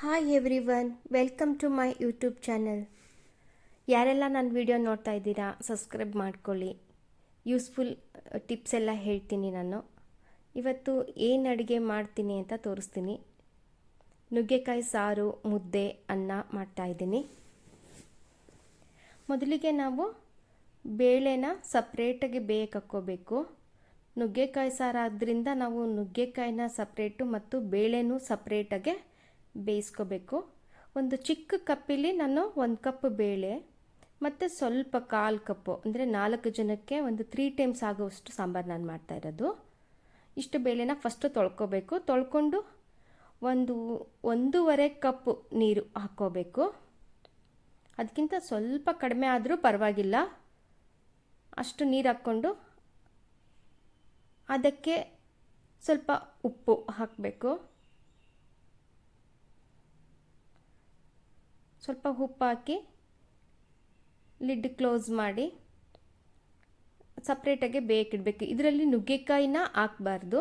Hi every one welcome to my YouTube channel ಯಾರೆಲ್ಲ ನನ್ನ video ನೋಡ್ತಾ ಇದ್ದೀರಾ ಸಬ್ಸ್ಕ್ರೈಬ್ ಮಾಡ್ಕೊಳ್ಳಿ. ಯೂಸ್ಫುಲ್ ಟಿಪ್ಸ್ ಎಲ್ಲ ಹೇಳ್ತೀನಿ ನಾನು. ಇವತ್ತು ಏನು ಅಡುಗೆ ಮಾಡ್ತೀನಿ ಅಂತ ತೋರಿಸ್ತೀನಿ. ನುಗ್ಗೆಕಾಯಿ, ಸಾರು, ಮುದ್ದೆ, ಅನ್ನ ಮಾಡ್ತಾಯಿದ್ದೀನಿ ಮೊದಲಿಗೆ ನಾವು ಬೇಳೆನ ಸಪ್ರೇಟಾಗಿ ಬೇಯಕ್ಕೆ ಹಾಕ್ಕೋಬೇಕು. ನುಗ್ಗೆಕಾಯಿ ಸಾರು ಆದ್ದರಿಂದ ನಾವು ನುಗ್ಗೆಕಾಯಿನ ಸಪ್ರೇಟು ಮತ್ತು ಬೇಳೆನೂ ಸಪ್ರೇಟಾಗೆ ಬೇಯಿಸ್ಕೋಬೇಕು. ಒಂದು ಚಿಕ್ಕ ಕಪ್ಪಿಲಿ ನಾನು ಒಂದು ಕಪ್ ಬೇಳೆ, ಮತ್ತು ಸ್ವಲ್ಪ ಕಾಲು ಕಪ್ಪು, ಅಂದರೆ ನಾಲ್ಕು ಜನಕ್ಕೆ ಒಂದು ತ್ರೀ ಟೈಮ್ಸ್ ಆಗೋವಷ್ಟು ಸಾಂಬಾರು ನಾನು ಮಾಡ್ತಾ ಇರೋದು. ಇಷ್ಟು ಬೇಳೆನ ಫಸ್ಟು ತೊಳ್ಕೊಬೇಕು. ತೊಳ್ಕೊಂಡು ಒಂದು ಒಂದೂವರೆ ಕಪ್ ನೀರು ಹಾಕ್ಕೋಬೇಕು. ಅದಕ್ಕಿಂತ ಸ್ವಲ್ಪ ಕಡಿಮೆ ಆದರೂ ಪರವಾಗಿಲ್ಲ. ಅಷ್ಟು ನೀರು ಹಾಕ್ಕೊಂಡು ಅದಕ್ಕೆ ಸ್ವಲ್ಪ ಉಪ್ಪು ಹಾಕಬೇಕು. ಸ್ವಲ್ಪ ಉಪ್ಪು ಹಾಕಿ ಲಿಡ್ ಕ್ಲೋಸ್ ಮಾಡಿ ಸಪ್ರೇಟಾಗಿ ಬೇಕಿಡಬೇಕು ಇದರಲ್ಲಿ ನುಗ್ಗೆಕಾಯಿನ ಹಾಕಬಾರ್ದು.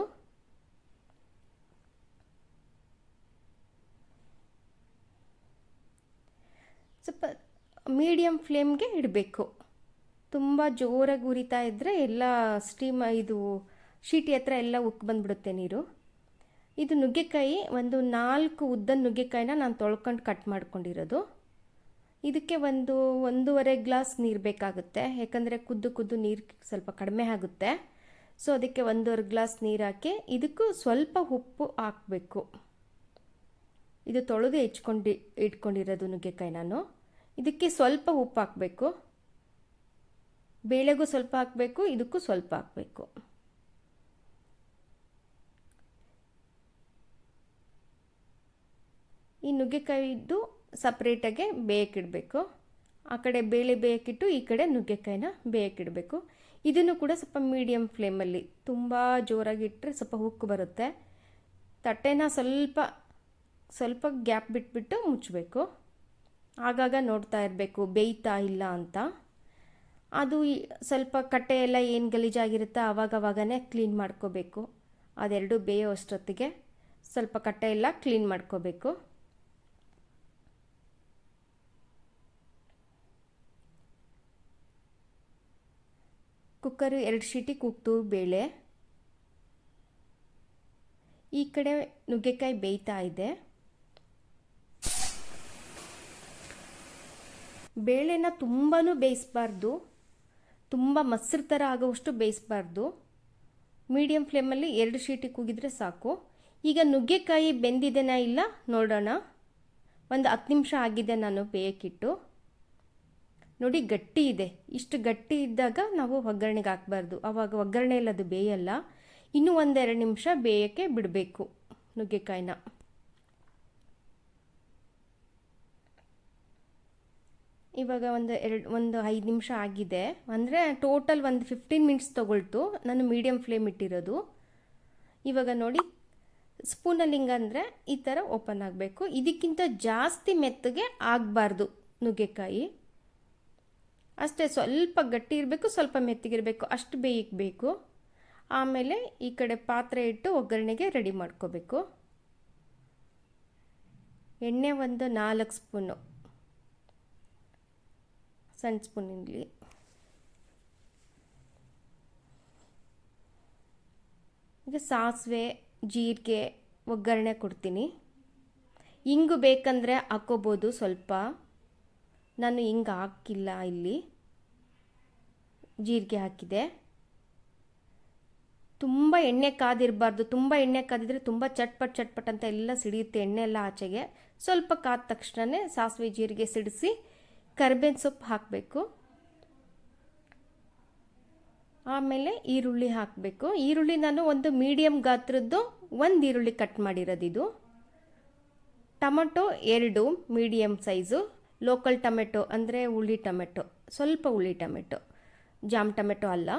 ಸ್ವಲ್ಪ ಮೀಡಿಯಮ್ ಫ್ಲೇಮ್ಗೆ ಇಡಬೇಕು. ತುಂಬ ಜೋರಾಗಿ ಉರಿತಾ ಇದ್ದರೆ ಎಲ್ಲ ಸ್ಟೀಮ್ ಇದು ಶೀಟಿ ಹತ್ರ ಎಲ್ಲ ಉಕ್ಕಿ ಬಂದ್ಬಿಡುತ್ತೆ ನೀರು. ಇದು ನುಗ್ಗೆಕಾಯಿ, ಒಂದು ನಾಲ್ಕು ಉದ್ದ ನುಗ್ಗೆಕಾಯಿನ ನಾನು ತೊಳ್ಕೊಂಡು ಕಟ್ ಮಾಡ್ಕೊಂಡಿರೋದು. ಇದಕ್ಕೆ ಒಂದು ಒಂದೂವರೆ ಗ್ಲಾಸ್ ನೀರು ಬೇಕಾಗುತ್ತೆ. ಯಾಕಂದರೆ ಕುದ್ದು ಕುದ್ದು ನೀರು ಸ್ವಲ್ಪ ಕಡಿಮೆ ಆಗುತ್ತೆ. ಸೊ ಅದಕ್ಕೆ ಒಂದೂವರೆ ಗ್ಲಾಸ್ ನೀರು ಹಾಕಿ ಇದಕ್ಕೂ ಸ್ವಲ್ಪ ಉಪ್ಪು ಹಾಕಬೇಕು. ಇದು ತೊಳೆದು ಹೆಚ್ಕೊಂಡು ಇಟ್ಕೊಂಡಿರೋದು ನುಗ್ಗೆಕಾಯಿ ನಾನು. ಇದಕ್ಕೆ ಸ್ವಲ್ಪ ಉಪ್ಪು ಹಾಕಬೇಕು. ಬೇಳೆಗೂ ಸ್ವಲ್ಪ ಹಾಕಬೇಕು, ಇದಕ್ಕೂ ಸ್ವಲ್ಪ ಹಾಕಬೇಕು. ಈ ನುಗ್ಗೆಕಾಯಿದ್ದು ಸಪ್ರೇಟಾಗೆ ಬೇಯಕ್ಕಿಡಬೇಕು ಆ ಕಡೆ ಬೇಳೆ ಬೇಯಕ್ಕಿಟ್ಟು ಈ ಕಡೆ ನುಗ್ಗೆಕಾಯಿನ ಬೇಯಕ್ಕಿಡಬೇಕು ಇದನ್ನು ಕೂಡ ಸ್ವಲ್ಪ ಮೀಡಿಯಮ್ ಫ್ಲೇಮಲ್ಲಿ ತುಂಬ ಜೋರಾಗಿ ಇಟ್ಟರೆ ಸ್ವಲ್ಪ ಉಕ್ಕು ಬರುತ್ತೆ. ತಟ್ಟೆನ ಸ್ವಲ್ಪ ಸ್ವಲ್ಪ ಗ್ಯಾಪ್ ಬಿಟ್ಬಿಟ್ಟು ಮುಚ್ಚಬೇಕು ಆಗಾಗ ನೋಡ್ತಾ ಇರಬೇಕು, ಬೇಯ್ತಾ ಇಲ್ಲ ಅಂತ. ಅದು ಸ್ವಲ್ಪ ಕಟ್ಟೆ ಎಲ್ಲ ಏನು ಗಲೀಜಾಗಿರುತ್ತೋ ಆವಾಗವಾಗನೇ ಕ್ಲೀನ್ ಮಾಡ್ಕೋಬೇಕು. ಅದೆರಡು ಬೇಯೋ ಅಷ್ಟೊತ್ತಿಗೆ ಸ್ವಲ್ಪ ಕಟ್ಟೆ ಎಲ್ಲ ಕ್ಲೀನ್ ಮಾಡ್ಕೋಬೇಕು. ಕುಕ್ಕರು ಎರಡು ಶೀಟಿ ಕೂಗ್ತು ಬೇಳೆ. ಈ ಕಡೆ ನುಗ್ಗೆಕಾಯಿ ಬೇಯ್ತಾ ಇದೆ. ಬೇಳೆನ ತುಂಬಾ ಬೇಯಿಸಬಾರ್ದು. ತುಂಬ ಮೊಸರು ಥರ ಆಗೋವಷ್ಟು ಬೇಯಿಸಬಾರ್ದು. ಮೀಡಿಯಂ ಫ್ಲೇಮಲ್ಲಿ ಎರಡು ಶೀಟಿ ಕೂಗಿದ್ರೆ ಸಾಕು. ಈಗ ನುಗ್ಗೆಕಾಯಿ ಬೆಂದಿದೆನಾ ಇಲ್ಲ ನೋಡೋಣ. ಒಂದು ಹತ್ತು ನಿಮಿಷ ಆಗಿದೆ ನಾನು ಬೇಯಕ್ಕಿಟ್ಟು. ನೋಡಿ ಗಟ್ಟಿ ಇದೆ. ಇಷ್ಟು ಗಟ್ಟಿ ಇದ್ದಾಗ ನಾವು ಒಗ್ಗರಣೆಗೆ ಹಾಕಬಾರ್ದು. ಅವಾಗ ಒಗ್ಗರಣೆಯಲ್ಲಿ ಅದು ಬೇಯಲ್ಲ. ಇನ್ನೂ ಒಂದೆರಡು ನಿಮಿಷ ಬೇಯಕ್ಕೆ ಬಿಡಬೇಕು ನುಗ್ಗೆಕಾಯಿನ. ಇವಾಗ ಒಂದು ಎರಡು, ಒಂದು ಐದು ನಿಮಿಷ ಆಗಿದೆ. ಅಂದರೆ ಟೋಟಲ್ ಒಂದು ಫಿಫ್ಟೀನ್ ಮಿನಿಟ್ಸ್ ತೊಗೊಳ್ತು. ನಾನು ಮೀಡಿಯಮ್ ಫ್ಲೇಮ್ ಇಟ್ಟಿರೋದು. ಇವಾಗ ನೋಡಿ ಸ್ಪೂನಲ್ಲಿ ಹಿಂಗಂದರೆ ಈ ಥರ ಓಪನ್ ಆಗಬೇಕು. ಇದಕ್ಕಿಂತ ಜಾಸ್ತಿ ಮೆತ್ತಗೆ ಆಗಬಾರ್ದು ನುಗ್ಗೆಕಾಯಿ. ಅಷ್ಟೇ ಸ್ವಲ್ಪ ಗಟ್ಟಿ ಇರಬೇಕು, ಸ್ವಲ್ಪ ಮೆತ್ತಗಿರಬೇಕು. ಅಷ್ಟು ಬೇಯಿಕಬೇಕು ಆಮೇಲೆ ಈ ಕಡೆ ಪಾತ್ರೆ ಇಟ್ಟು ಒಗ್ಗರಣೆಗೆ ರೆಡಿ ಮಾಡ್ಕೋಬೇಕು. ಎಣ್ಣೆ ಒಂದು ನಾಲ್ಕು ಸ್ಪೂನು. ಸಣ್ಣ ಸ್ಪೂನಿನಲ್ಲಿ ಈಗ ಸಾಸಿವೆ, ಜೀರಿಗೆ, ಒಗ್ಗರಣೆ ಕೊಡ್ತೀನಿ. ಇಂಗು ಬೇಕಂದರೆ ಹಾಕ್ಕೋಬೋದು ಸ್ವಲ್ಪ. ನಾನು ಹಿಂಗೆ ಹಾಕಿಲ್ಲ ಇಲ್ಲಿ. ಜೀರಿಗೆ ಹಾಕಿದೆ. ತುಂಬ ಎಣ್ಣೆ ಕಾದಿರಬಾರ್ದು. ತುಂಬ ಎಣ್ಣೆ ಕಾದಿದ್ರೆ ತುಂಬ ಚಟ್ಪಟ್ ಚಟ್ಪಟ್ ಅಂತ ಎಲ್ಲ ಸಿಡಿಯುತ್ತೆ ಎಣ್ಣೆ ಎಲ್ಲ ಆಚೆಗೆ. ಸ್ವಲ್ಪ ಕಾದ ತಕ್ಷಣವೇ ಸಾಸಿವೆ ಜೀರಿಗೆ ಸಿಡಿಸಿ ಕರ್ಬೇವಿನ ಸೊಪ್ಪು ಹಾಕಬೇಕು. ಆಮೇಲೆ ಈರುಳ್ಳಿ ಹಾಕಬೇಕು. ಈರುಳ್ಳಿ ನಾನು ಒಂದು ಮೀಡಿಯಮ್ ಗಾತ್ರದ್ದು ಒಂದು ಈರುಳ್ಳಿ ಕಟ್ ಮಾಡಿರೋದಿದು. ಟೊಮಟೊ ಎರಡು ಮೀಡಿಯಮ್ ಸೈಜು. ಲೋಕಲ್ ಟೊಮೆಟೊ ಅಂದರೆ ಹುಳಿ ಟೊಮೆಟೊ ಸ್ವಲ್ಪ ಹುಳಿ ಟೊಮೆಟೊ ಜಾಮ್ ಟೊಮೆಟೊ ಅಲ್ಲ.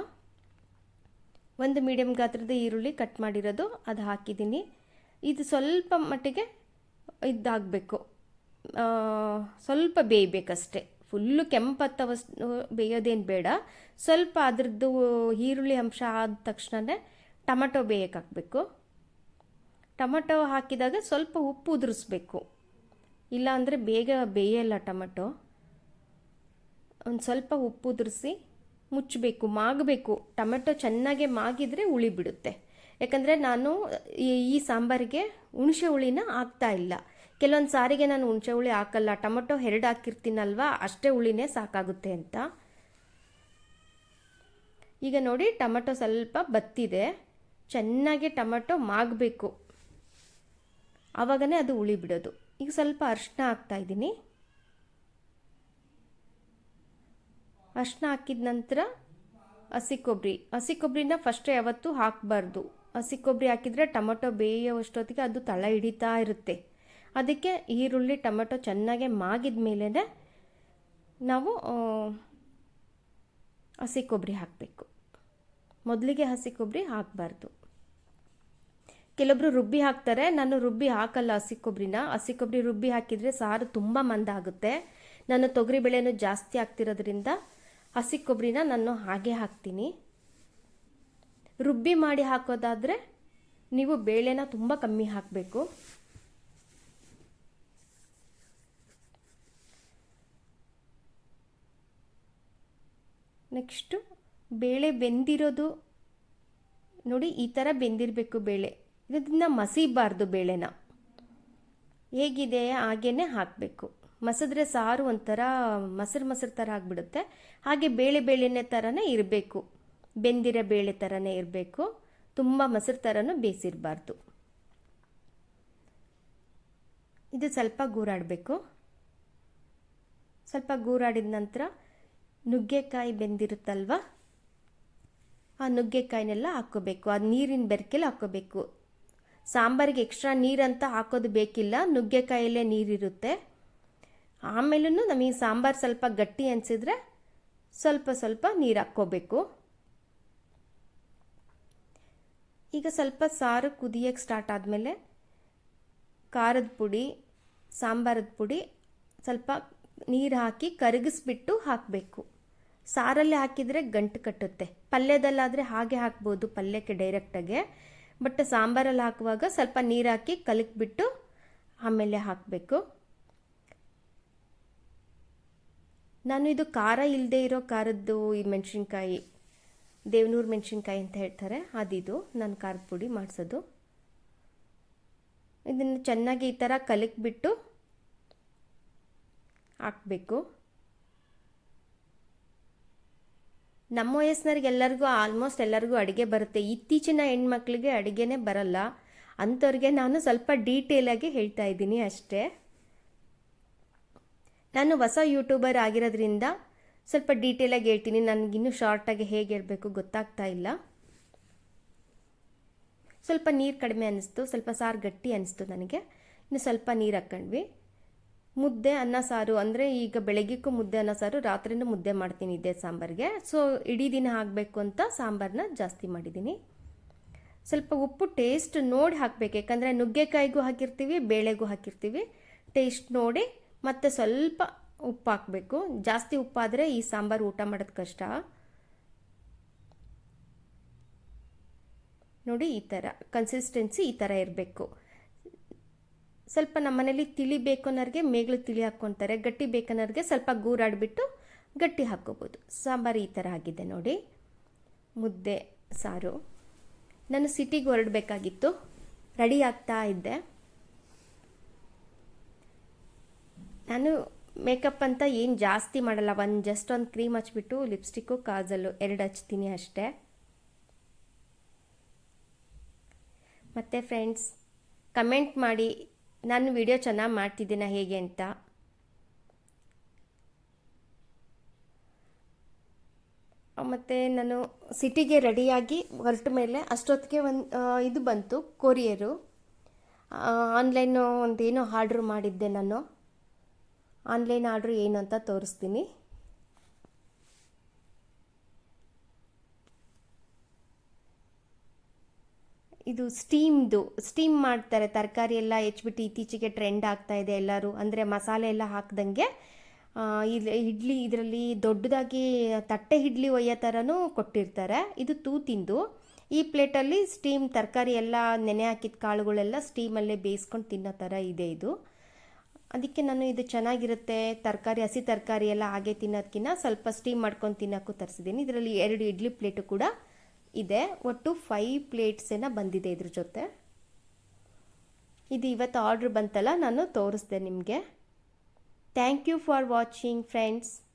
ಒಂದು ಮೀಡಿಯಮ್ ಗಾತ್ರದ ಈರುಳ್ಳಿ ಕಟ್ ಮಾಡಿರೋದು, ಅದು ಹಾಕಿದ್ದೀನಿ. ಇದು ಸ್ವಲ್ಪ ಮಟ್ಟಿಗೆ ಇದಾಗಬೇಕು. ಸ್ವಲ್ಪ ಬೇಯಬೇಕಷ್ಟೆ. ಫುಲ್ಲು ಕೆಂಪತ್ತವಷ್ಟು ಬೇಯೋದೇನು ಬೇಡ. ಸ್ವಲ್ಪ ಅದರದ್ದು ಈರುಳ್ಳಿ ಅಂಶ ಆದ ತಕ್ಷಣವೇ ಟೊಮೆಟೊ ಬೇಯಕ್ಕೆ ಹಾಕಬೇಕು ಟೊಮಟೊ ಹಾಕಿದಾಗ ಸ್ವಲ್ಪ ಉಪ್ಪು ಉದುರಿಸ್ಬೇಕು. ಇಲ್ಲ ಅಂದರೆ ಬೇಗ ಬೇಯಲ್ಲ ಟೊಮೆಟೊ. ಒಂದು ಸ್ವಲ್ಪ ಉಪ್ಪು ಉದುರಿಸಿ ಮುಚ್ಚಬೇಕು, ಮಾಗಬೇಕು. ಟೊಮೆಟೊ ಚೆನ್ನಾಗೆ ಮಾಗಿದರೆ ಹುಳಿ ಬಿಡುತ್ತೆ. ಯಾಕಂದರೆ ನಾನು ಈ ಸಾಂಬಾರಿಗೆ ಹುಣಸೆ ಹುಳಿನ ಹಾಕ್ತಾ ಇಲ್ಲ. ಕೆಲವೊಂದು ಸಾರಿಗೆ ನಾನು ಹುಣಸೆ ಹುಳಿ ಹಾಕಲ್ಲ, ಟೊಮೆಟೊ ಎರಡು ಹಾಕಿರ್ತೀನಲ್ವ, ಅಷ್ಟೇ ಹುಳಿನೇ ಸಾಕಾಗುತ್ತೆ ಅಂತ. ಈಗ ನೋಡಿ, ಟೊಮೆಟೊ ಸ್ವಲ್ಪ ಬತ್ತಿದೆ. ಚೆನ್ನಾಗಿ ಟೊಮೆಟೊ ಮಾಗಬೇಕು. ಆವಾಗನೇ ಅದು ಹುಳಿ ಬಿಡೋದು. ಈಗ ಸ್ವಲ್ಪ ಅರಿಶಿನ ಹಾಕ್ತಾ ಇದ್ದೀನಿ. ಅರಿಶಿನ ಹಾಕಿದ ನಂತರ ಹಸಿ ಕೊಬ್ಬರಿ. ಹಸಿ ಕೊಬ್ಬರಿನ ಫಸ್ಟ್ ಯಾವತ್ತೂ ಹಾಕಬಾರ್ದು. ಹಸಿ ಕೊಬ್ಬರಿ ಹಾಕಿದರೆ ಟೊಮೊಟೊ ಬೇಯೋಷ್ಟೊತ್ತಿಗೆ ಅದು ತಳ ಹಿಡಿತಾ ಇರುತ್ತೆ. ಅದಕ್ಕೆ ಈರುಳ್ಳಿ, ಟೊಮೆಟೊ ಚೆನ್ನಾಗಿ ಮಾಗಿದ ಮೇಲೆ ನಾವು ಹಸಿ ಕೊಬ್ಬರಿ ಹಾಕಬೇಕು. ಮೊದಲಿಗೆ ಹಸಿ ಕೊಬ್ಬರಿ ಹಾಕಬಾರ್ದು. ಕೆಲವೊಬ್ರು ರುಬ್ಬಿ ಹಾಕ್ತಾರೆ, ನಾನು ರುಬ್ಬಿ ಹಾಕಲ್ಲ ಹಸಿ ಕೊಬ್ಬರಿನ ಹಸಿ ಕೊಬ್ಬರಿ ರುಬ್ಬಿ ಹಾಕಿದರೆ ಸಾರು ತುಂಬ ಮಂದ ಆಗುತ್ತೆ. ನಾನು ತೊಗರಿ ಬೇಳೆನೂ ಜಾಸ್ತಿ ಹಾಕ್ತಿರೋದ್ರಿಂದ ಹಸಿ ಕೊಬ್ಬರಿನ ನಾನು ಹಾಗೆ ಹಾಕ್ತೀನಿ. ರುಬ್ಬಿ ಮಾಡಿ ಹಾಕೋದಾದರೆ ನೀವು ಬೇಳೆನ ತುಂಬ ಕಮ್ಮಿ ಹಾಕಬೇಕು. ನೆಕ್ಸ್ಟು ಬೇಳೆ ಬೆಂದಿರೋದು ನೋಡಿ ಈ ಥರ ಬೆಂದಿರಬೇಕು ಬೇಳೆ. ಇದನ್ನ ಮಸಿಬಾರ್ದು ಬೇಳೆನ. ಹೇಗಿದೆ? ಹಾಗೇ ಹಾಕಬೇಕು. ಮಸಿದ್ರೆ ಸಾರು ಒಂಥರ ಮೊಸರು ಮೊಸರು ಥರ ಆಗಿಬಿಡುತ್ತೆ. ಹಾಗೆ ಬೇಳೆ ಬೇಳೆನೇ ಥರನೇ ಇರಬೇಕು. ಬೆಂದಿರೋ ಬೇಳೆ ಥರನೇ ಇರಬೇಕು. ತುಂಬ ಮೊಸರು ಥರನೂ ಬೇಯಿಸಿರಬಾರ್ದು ಇದು ಸ್ವಲ್ಪ ಗೂರಾಡಬೇಕು. ಸ್ವಲ್ಪ ಗೂರಾಡಿದ ನಂತರ ನುಗ್ಗೆಕಾಯಿ ಬೆಂದಿರುತ್ತಲ್ವ? ಆ ನುಗ್ಗೆಕಾಯಿನೆಲ್ಲ ಹಾಕ್ಕೋಬೇಕು. ಅದು ನೀರಿನ ಬೆರಕೆಲ್ಲ ಹಾಕ್ಕೋಬೇಕು. ಸಾಂಬಾರಿಗೆ ಎಕ್ಸ್ಟ್ರಾ ನೀರಂತ ಹಾಕೋದು ಬೇಕಿಲ್ಲ, ನುಗ್ಗೆಕಾಯಲ್ಲೇ ನೀರಿರುತ್ತೆ. ಆಮೇಲೂ ನಮಗೆ ಸಾಂಬಾರು ಸ್ವಲ್ಪ ಗಟ್ಟಿ ಅನಿಸಿದ್ರೆ ಸ್ವಲ್ಪ ಸ್ವಲ್ಪ ನೀರು ಹಾಕ್ಕೋಬೇಕು. ಈಗ ಸ್ವಲ್ಪ ಸಾರು ಕುದಿಯೋಕ್ಕೆ ಸ್ಟಾರ್ಟ್ ಆದಮೇಲೆ ಖಾರದ ಪುಡಿ, ಸಾಂಬಾರದ ಪುಡಿ ಸ್ವಲ್ಪ ನೀರು ಹಾಕಿ ಕರಗಿಸ್ಬಿಟ್ಟು ಹಾಕಬೇಕು. ಸಾರಲ್ಲಿ ಹಾಕಿದರೆ ಗಂಟು ಕಟ್ಟುತ್ತೆ. ಪಲ್ಯದಲ್ಲಾದರೆ ಹಾಗೆ ಹಾಕ್ಬೋದು, ಪಲ್ಯಕ್ಕೆ ಡೈರೆಕ್ಟಾಗೆ ಬಟ್ ಸಾಂಬಾರಲ್ಲಿ ಹಾಕುವಾಗ ಸ್ವಲ್ಪ ನೀರು ಹಾಕಿ ಕಲಕ್ಬಿಟ್ಟು ಆಮೇಲೆ ಹಾಕಬೇಕು. ನಾನು ಇದು ಖಾರ ಇಲ್ಲದೆ ಇರೋ ಖಾರದ್ದು ಈ ಮೆಣಸಿನ್ಕಾಯಿ, ದೇವನೂರು ಮೆಣಸಿನ್ಕಾಯಿ ಅಂತ ಹೇಳ್ತಾರೆ, ಅದಿದು. ನಾನು ಖಾರದ ಪುಡಿ ಮಾಡಿಸೋದು. ಇದನ್ನು ಚೆನ್ನಾಗಿ ಈ ಥರ ಕಲಕ್ಬಿಟ್ಟು ಹಾಕಬೇಕು. ನಮ್ಮ ವಯಸ್ಸಿನವ್ರಿಗೆಲ್ಲರಿಗೂ ಆಲ್ಮೋಸ್ಟ್ ಎಲ್ಲರಿಗೂ ಅಡುಗೆ ಬರುತ್ತೆ. ಇತ್ತೀಚಿನ ಹೆಣ್ಮಕ್ಳಿಗೆ ಅಡುಗೆನೇ ಬರಲ್ಲ. ಅಂಥವ್ರಿಗೆ ನಾನು ಸ್ವಲ್ಪ ಡೀಟೇಲಾಗಿ ಹೇಳ್ತಾ ಇದ್ದೀನಿ ಅಷ್ಟೇ. ನಾನು ಹೊಸ ಯೂಟ್ಯೂಬರ್ ಆಗಿರೋದ್ರಿಂದ ಸ್ವಲ್ಪ ಡೀಟೇಲಾಗಿ ಹೇಳ್ತೀನಿ. ನನಗಿನ್ನೂ ಶಾರ್ಟಾಗಿ ಹೇಗೆ ಹೇಳಬೇಕು ಗೊತ್ತಾಗ್ತಾ ಇಲ್ಲ. ಸ್ವಲ್ಪ ನೀರು ಕಡಿಮೆ ಅನ್ನಿಸ್ತು ಸ್ವಲ್ಪ ಸಾರು ಗಟ್ಟಿ ಅನ್ನಿಸ್ತು ನನಗೆ. ಇನ್ನು ಸ್ವಲ್ಪ ನೀರು ಹಾಕ್ಕೊಂಡ್ವಿ ಮುದ್ದೆ ಅನ್ನ ಸಾರು ಅಂದರೆ ಈಗ ಬೆಳಗ್ಗೆಕ್ಕೂ ಮುದ್ದೆ ಅನ್ನ ಸಾರು, ರಾತ್ರಿನೂ ಮುದ್ದೆ ಮಾಡ್ತೀನಿ ಇದೇ ಸಾಂಬಾರಿಗೆ. ಸೊ ಇಡೀ ದಿನ ಆಗಬೇಕು ಅಂತ ಸಾಂಬಾರನ್ನ ಜಾಸ್ತಿ ಮಾಡಿದ್ದೀನಿ. ಸ್ವಲ್ಪ ಉಪ್ಪು ಟೇಸ್ಟ್ ನೋಡಿ ಹಾಕಬೇಕು. ಯಾಕಂದರೆ ನುಗ್ಗೆಕಾಯಿಗೂ ಹಾಕಿರ್ತೀವಿ, ಬೇಳೆಗೂ ಹಾಕಿರ್ತೀವಿ. ಟೇಸ್ಟ್ ನೋಡಿ ಮತ್ತು ಸ್ವಲ್ಪ ಉಪ್ಪು ಹಾಕಬೇಕು. ಜಾಸ್ತಿ ಉಪ್ಪಾದರೆ ಈ ಸಾಂಬಾರು ಊಟ ಮಾಡೋದು ಕಷ್ಟ. ನೋಡಿ ಈ ಥರ ಕನ್ಸಿಸ್ಟೆನ್ಸಿ ಈ ಥರ ಇರಬೇಕು. ಸ್ವಲ್ಪ ನಮ್ಮನೇಲಿ ತಿಳಿ ಬೇಕನ್ನೋರಿಗೆ ಮೇಗ್ಲು ತಿಳಿ ಹಾಕ್ಕೊತಾರೆ. ಗಟ್ಟಿ ಬೇಕನ್ನೋರಿಗೆ ಸ್ವಲ್ಪ ಗೂರಾಡಿಬಿಟ್ಟು ಗಟ್ಟಿ ಹಾಕ್ಕೋಬೋದು. ಸಾಂಬಾರು ಈ ಥರ ಆಗಿದೆ ನೋಡಿ. ಮುದ್ದೆ, ಸಾರು. ನಾನು ಸಿಟಿಗೆ ಹೊರಡಬೇಕಾಗಿತ್ತು. ರೆಡಿ ಆಗ್ತಾ ಇದ್ದೆ. ನಾನು ಮೇಕಪ್ ಅಂತ ಏನು ಜಾಸ್ತಿ ಮಾಡಲ್ಲ. ಒಂದು ಜಸ್ಟ್ ಒಂದು ಕ್ರೀಮ್ ಹಚ್ಬಿಟ್ಟು ಲಿಪ್ಸ್ಟಿಕ್ಕು, ಕಾಜಲ್ಲು ಎರಡು ಹಚ್ತೀನಿ ಅಷ್ಟೇ. ಮತ್ತು ಫ್ರೆಂಡ್ಸ್, ಕಮೆಂಟ್ ಮಾಡಿ. ನಾನು ವಿಡಿಯೋ ಚೆನ್ನಾಗಿ ಮಾಡ್ತಿದ್ದೀನ ಹೇಗೆ ಅಂತ? ಮತ್ತು ನಾನು ಸಿಟಿಗೆ ರೆಡಿಯಾಗಿ ಹೊರಟ ಮೇಲೆ ಅಷ್ಟೊತ್ತಿಗೆ ಒಂದು ಇದು ಬಂತು, ಕೊರಿಯರು. ಆನ್ಲೈನು ಒಂದೇನೋ ಆರ್ಡ್ರ್ ಮಾಡಿದ್ದೆ ನಾನು. ಆನ್ಲೈನ್ ಆರ್ಡ್ರ್ ಏನು ಅಂತ ತೋರಿಸ್ತೀನಿ. ಇದು ಸ್ಟೀಮ್ದು ಸ್ಟೀಮ್ ಮಾಡ್ತಾರೆ, ತರಕಾರಿ ಎಲ್ಲ ಹೆಚ್ಚಿಬಿಟ್ಟು ಇತ್ತೀಚೆಗೆ ಟ್ರೆಂಡ್ ಆಗ್ತಾ ಇದೆ ಎಲ್ಲರೂ. ಅಂದರೆ ಮಸಾಲೆ ಎಲ್ಲ ಹಾಕ್ದಂಗೆ ಇಡ್ಲಿ ಇದರಲ್ಲಿ ದೊಡ್ಡದಾಗಿ ತಟ್ಟೆ ಇಡ್ಲಿ ಒಯ್ಯೋ ಥರನೂ ಕೊಟ್ಟಿರ್ತಾರೆ. ಇದು ತೂ ತಿಂದು ಈ ಪ್ಲೇಟಲ್ಲಿ ಸ್ಟೀಮ್ ತರಕಾರಿ ಎಲ್ಲ ನೆನೆ ಹಾಕಿದ ಕಾಳುಗಳೆಲ್ಲ ಸ್ಟೀಮಲ್ಲೇ ಬೇಯಿಸ್ಕೊಂಡು ತಿನ್ನೋ ಥರ ಇದೆ ಇದು. ಅದಕ್ಕೆ ನಾನು ಇದು ಚೆನ್ನಾಗಿರುತ್ತೆ, ತರಕಾರಿ, ಹಸಿ ತರಕಾರಿ ಎಲ್ಲ ಹಾಗೆ ತಿನ್ನೋದಕ್ಕಿಂತ ಸ್ವಲ್ಪ ಸ್ಟೀಮ್ ಮಾಡ್ಕೊಂಡು ತಿನ್ನೋಕ್ಕೂ ತರಿಸಿದ್ದೀನಿ. ಇದರಲ್ಲಿ ಎರಡು ಇಡ್ಲಿ ಪ್ಲೇಟು ಕೂಡ ಇದೆ. ಒಟ್ಟು ಫೈವ್ ಪ್ಲೇಟ್ಸೇನ ಬಂದಿದೆ ಇದ್ರ ಜೊತೆ. ಇದು ಇವತ್ತು ಆರ್ಡ್ರ್ ಬಂತಲ್ಲ, ನಾನು ತೋರಿಸ್ದೆ ನಿಮಗೆ. Thank you for watching friends